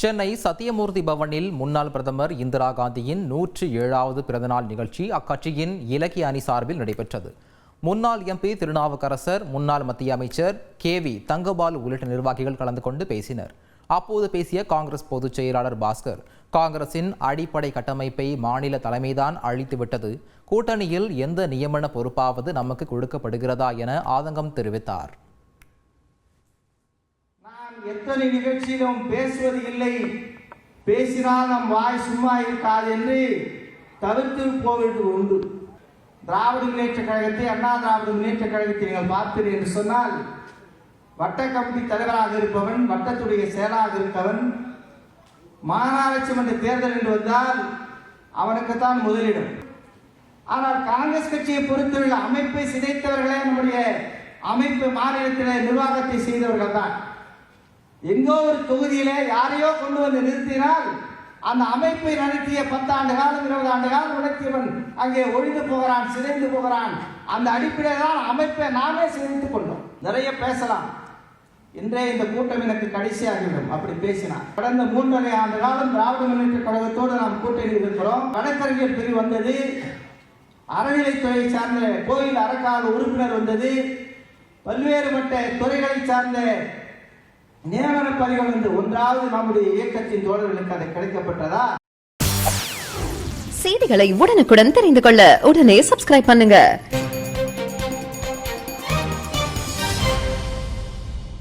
சென்னை சத்தியமூர்த்தி பவனில் முன்னாள் பிரதமர் இந்திரா காந்தியின் நூற்று ஏழாவது பிறந்தநாள் நிகழ்ச்சி அக்கட்சியின் இலக்கிய அணி சார்பில் நடைபெற்றது. முன்னாள் எம்பி திருநாவுக்கரசர் முன்னாள் மத்திய அமைச்சர் கே வி தங்கபால் உள்ளிட்ட நிர்வாகிகள் கலந்து கொண்டு பேசினர். அப்போது பேசிய காங்கிரஸ் பொதுச் செயலாளர் பாஸ்கர் காங்கிரசின் அடிப்படை கட்டமைப்பை மாநில தலைமைதான் அழித்துவிட்டது கூட்டணியில் எந்த நியமன பொறுப்பாவது நமக்கு கொடுக்கப்படுகிறதா என ஆதங்கம் தெரிவித்தார். எத்தனை நிகழ்ச்சியிலும் பேசுவது இல்லை. பேசினால் நம் வாய் சும்மா இருக்காது என்று தவிர்த்து போவது உண்டு. திராவிட முன்னேற்ற கழகத்தை அண்ணா திராவிட முன்னேற்ற கழகத்தை நீங்கள் பார்த்தீர்கள் என்று சொன்னால் வட்ட கமிட்டி தலைவராக இருப்பவன் வட்டத்துடைய செயலாக இருப்பவன் மாநகராட்சி மன்ற தேர்தல் என்று வந்தால் அவனுக்குத்தான் முதலிடம். ஆனால் காங்கிரஸ் கட்சியை பொறுத்தவரை அமைப்பை சிதைத்தவர்களே நம்முடைய அமைப்பு மாநிலத்தில் நிர்வாகத்தை செய்தவர்கள் தான் எங்கோ ஒரு தொகுதியிலே யாரையோ கொண்டு வந்து நிறுத்தினால் அந்த அமைப்பை நடத்திய பத்தாண்டு காலம் இருபது ஆண்டு காலம் நடத்தியவன் அங்கே ஒழிந்து போகிறான் சிதைந்து போகிறான். அந்த அடிப்படையில் தான் அமைப்பை நாமே சிதைத்துக் கொண்டோம். நிறைய பேசலாம். இன்றே இந்த கூட்டம் எனக்கு கடைசியாகிவிடும் அப்படி பேசினார். கடந்த மூன்றரை ஆண்டு காலம் திராவிட முன்னேற்ற கழகத்தோடு நாம் கூட்டணி இருக்கிறோம் வழக்கறிஞர் பிரிவு வந்தது அறநிலைத்துறையை சார்ந்த கோயில் அறக்கால உறுப்பினர் வந்தது பல்வேறுபட்ட துறைகளை சார்ந்த நியமன பதிவுகள் என்று ஒன்றாவது நம்முடைய இயக்கத்தின் தோழர்களுக்கு அது கிடைக்கப்பட்டதா? செய்திகளை உடனுக்குடன் தெரிந்து கொள்ள உடனே சப்ஸ்கிரைப் பண்ணுங்க.